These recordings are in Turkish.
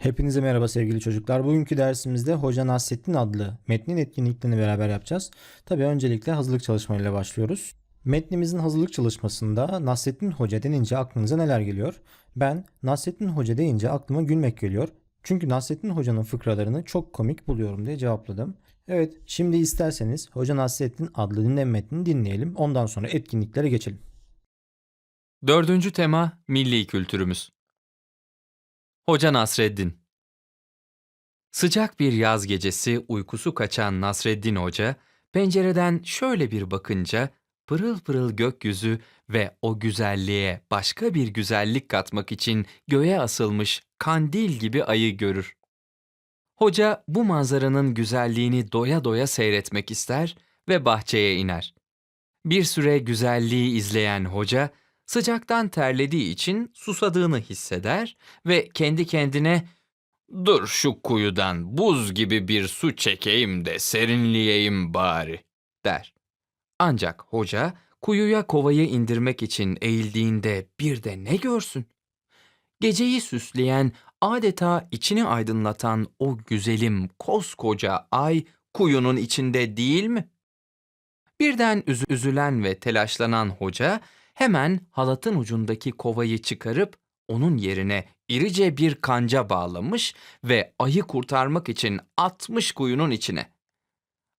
Hepinize merhaba sevgili çocuklar. Bugünkü dersimizde Hoca Nasrettin adlı metnin etkinliklerini beraber yapacağız. Tabii öncelikle hazırlık çalışmalarıyla başlıyoruz. Metnimizin hazırlık çalışmasında Nasrettin Hoca denince aklınıza neler geliyor? Ben Nasrettin Hoca deyince aklıma gülmek geliyor. Çünkü Nasrettin Hoca'nın fıkralarını çok komik buluyorum diye cevapladım. Evet, şimdi isterseniz Hoca Nasrettin adlı dinleme metnini dinleyelim. Ondan sonra etkinliklere geçelim. Dördüncü tema milli kültürümüz. Hoca Nasreddin Sıcak bir yaz gecesi uykusu kaçan Nasreddin Hoca, pencereden şöyle bir bakınca pırıl pırıl gökyüzü ve o güzelliğe başka bir güzellik katmak için göğe asılmış kandil gibi ayı görür. Hoca bu manzaranın güzelliğini doya doya seyretmek ister ve bahçeye iner. Bir süre güzelliği izleyen hoca, sıcaktan terlediği için susadığını hisseder ve kendi kendine ''Dur şu kuyudan buz gibi bir su çekeyim de serinleyeyim bari.'' der. Ancak hoca kuyuya kovayı indirmek için eğildiğinde bir de ne görsün? Geceyi süsleyen, adeta içini aydınlatan o güzelim koskoca ay kuyunun içinde değil mi? Birden üzü- üzülen ve telaşlanan hoca hemen halatın ucundaki kovayı çıkarıp onun yerine irice bir kanca bağlamış ve ayı kurtarmak için atmış kuyunun içine.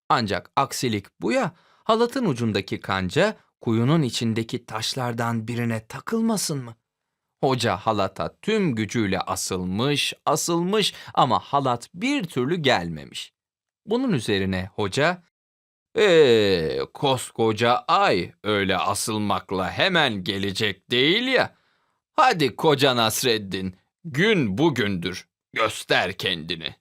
Ancak aksilik bu ya, halatın ucundaki kanca kuyunun içindeki taşlardan birine takılmasın mı? Hoca halata tüm gücüyle asılmış, asılmış ama halat bir türlü gelmemiş. Bunun üzerine hoca, ee, koskoca ay öyle asılmakla hemen gelecek değil ya. Hadi koca Nasreddin, gün bugündür, göster kendini.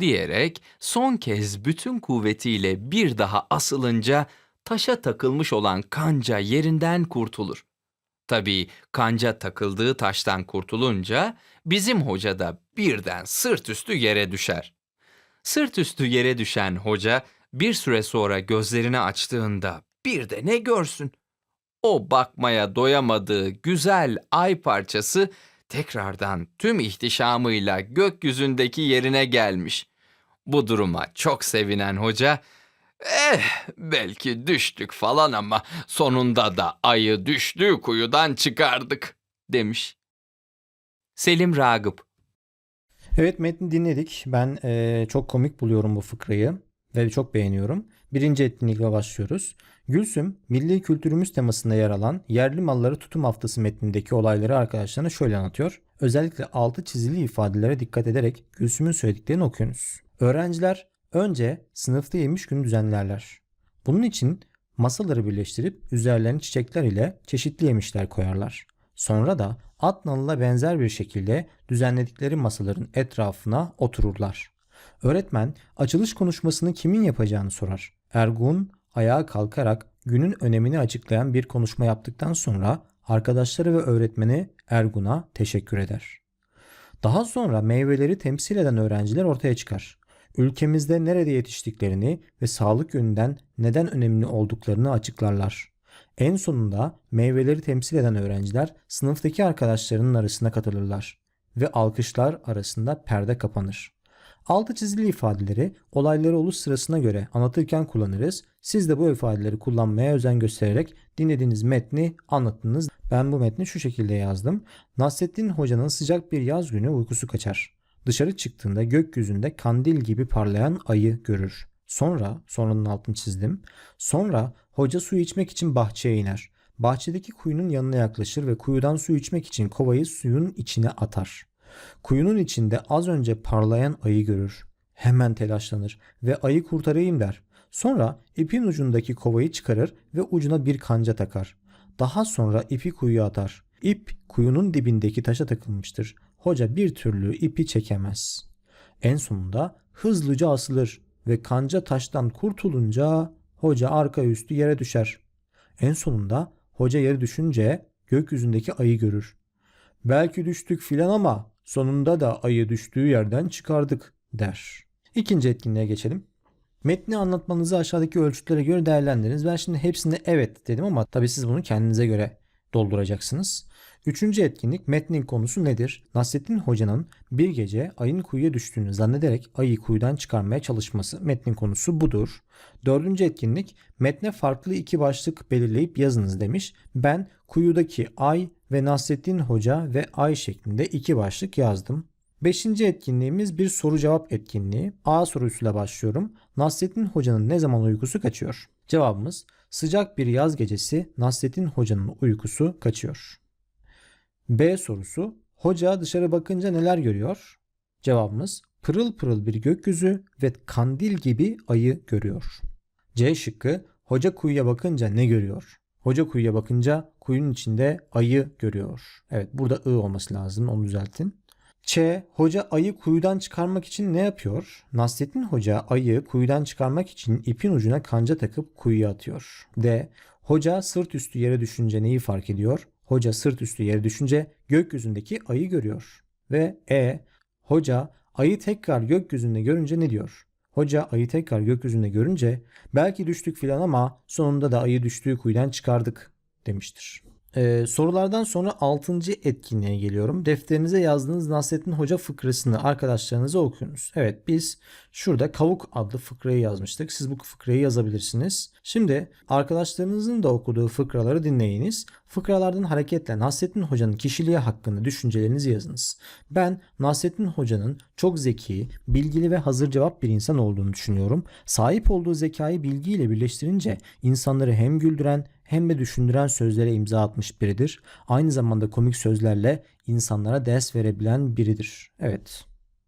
Diyerek son kez bütün kuvvetiyle bir daha asılınca taşa takılmış olan kanca yerinden kurtulur. Tabii kanca takıldığı taştan kurtulunca bizim hoca da birden sırt üstü yere düşer. Sırt üstü yere düşen hoca bir süre sonra gözlerini açtığında bir de ne görsün? O bakmaya doyamadığı güzel ay parçası tekrardan tüm ihtişamıyla gökyüzündeki yerine gelmiş. Bu duruma çok sevinen hoca, eh belki düştük falan ama sonunda da ayı düştüğü kuyudan çıkardık demiş. Selim Ragıp Evet metni dinledik. Ben eee, çok komik buluyorum bu fıkrayı ve çok beğeniyorum. Birinci etkinlikle başlıyoruz. Gülsüm, milli kültürümüz temasında yer alan yerli malları tutum haftası metnindeki olayları arkadaşlarına şöyle anlatıyor. Özellikle altı çizili ifadelere dikkat ederek Gülsüm'ün söylediklerini okuyunuz. Öğrenciler önce sınıfta yemiş günü düzenlerler. Bunun için masaları birleştirip üzerlerine çiçekler ile çeşitli yemişler koyarlar. Sonra da at nalına benzer bir şekilde düzenledikleri masaların etrafına otururlar. Öğretmen açılış konuşmasını kimin yapacağını sorar. Ergun ayağa kalkarak günün önemini açıklayan bir konuşma yaptıktan sonra arkadaşları ve öğretmeni Ergun'a teşekkür eder. Daha sonra meyveleri temsil eden öğrenciler ortaya çıkar. Ülkemizde nerede yetiştiklerini ve sağlık yönünden neden önemli olduklarını açıklarlar. En sonunda meyveleri temsil eden öğrenciler sınıftaki arkadaşlarının arasına katılırlar ve alkışlar arasında perde kapanır. Altı çizili ifadeleri olayları oluş sırasına göre anlatırken kullanırız. Siz de bu ifadeleri kullanmaya özen göstererek dinlediğiniz metni anlatınız. Ben bu metni şu şekilde yazdım. Nasrettin Hoca'nın sıcak bir yaz günü uykusu kaçar. Dışarı çıktığında gökyüzünde kandil gibi parlayan ayı görür. Sonra, sonranın altını çizdim. Sonra hoca su içmek için bahçeye iner. Bahçedeki kuyunun yanına yaklaşır ve kuyudan su içmek için kovayı suyun içine atar. Kuyunun içinde az önce parlayan ayı görür. Hemen telaşlanır ve ayı kurtarayım der. Sonra ipin ucundaki kovayı çıkarır ve ucuna bir kanca takar. Daha sonra ipi kuyuya atar. İp kuyunun dibindeki taşa takılmıştır. Hoca bir türlü ipi çekemez. En sonunda hızlıca asılır ve kanca taştan kurtulunca hoca arka üstü yere düşer. En sonunda hoca yere düşünce gökyüzündeki ayı görür. Belki düştük filan ama sonunda da ayı düştüğü yerden çıkardık der. İkinci etkinliğe geçelim. Metni anlatmanızı aşağıdaki ölçütlere göre değerlendiriniz. Ben şimdi hepsine evet dedim ama tabii siz bunu kendinize göre dolduracaksınız. Üçüncü etkinlik metnin konusu nedir? Nasrettin Hoca'nın bir gece ayın kuyuya düştüğünü zannederek ayı kuyudan çıkarmaya çalışması. Metnin konusu budur. Dördüncü etkinlik metne farklı iki başlık belirleyip yazınız demiş. Ben kuyudaki ay ve Nasrettin Hoca ve ay şeklinde iki başlık yazdım. Beşinci etkinliğimiz bir soru cevap etkinliği. A sorusuyla başlıyorum. Nasrettin Hoca'nın ne zaman uykusu kaçıyor? Cevabımız sıcak bir yaz gecesi Nasrettin Hoca'nın uykusu kaçıyor. B sorusu Hoca dışarı bakınca neler görüyor? Cevabımız pırıl pırıl bir gökyüzü ve kandil gibi ayı görüyor. C şıkkı Hoca kuyuya bakınca ne görüyor? Hoca kuyuya bakınca kuyunun içinde ayı görüyor. Evet burada ı olması lazım onu düzeltin. Ç. Hoca ayı kuyudan çıkarmak için ne yapıyor? Nasrettin Hoca ayı kuyudan çıkarmak için ipin ucuna kanca takıp kuyuya atıyor. D. Hoca sırt üstü yere düşünce neyi fark ediyor? Hoca sırt üstü yere düşünce gökyüzündeki ayı görüyor. Ve E. Hoca ayı tekrar gökyüzünde görünce ne diyor? Hoca ayı tekrar gökyüzünde görünce belki düştük filan ama sonunda da ayı düştüğü kuyudan çıkardık demiştir. Ee, sorulardan sonra 6. etkinliğe geliyorum. Defterinize yazdığınız Nasrettin Hoca fıkrasını arkadaşlarınıza okuyunuz. Evet biz şurada Kavuk adlı fıkrayı yazmıştık. Siz bu fıkrayı yazabilirsiniz. Şimdi arkadaşlarınızın da okuduğu fıkraları dinleyiniz. Fıkralardan hareketle Nasrettin Hoca'nın kişiliği hakkında düşüncelerinizi yazınız. Ben Nasrettin Hoca'nın çok zeki, bilgili ve hazır cevap bir insan olduğunu düşünüyorum. Sahip olduğu zekayı bilgiyle birleştirince insanları hem güldüren hem de düşündüren sözlere imza atmış biridir. Aynı zamanda komik sözlerle insanlara ders verebilen biridir. Evet,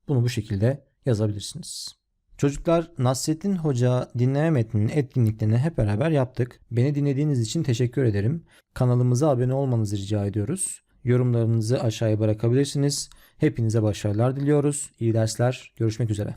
bunu bu şekilde yazabilirsiniz. Çocuklar Nasrettin Hoca dinleme metninin etkinliklerini hep beraber yaptık. Beni dinlediğiniz için teşekkür ederim. Kanalımıza abone olmanızı rica ediyoruz. Yorumlarınızı aşağıya bırakabilirsiniz. Hepinize başarılar diliyoruz. İyi dersler. Görüşmek üzere.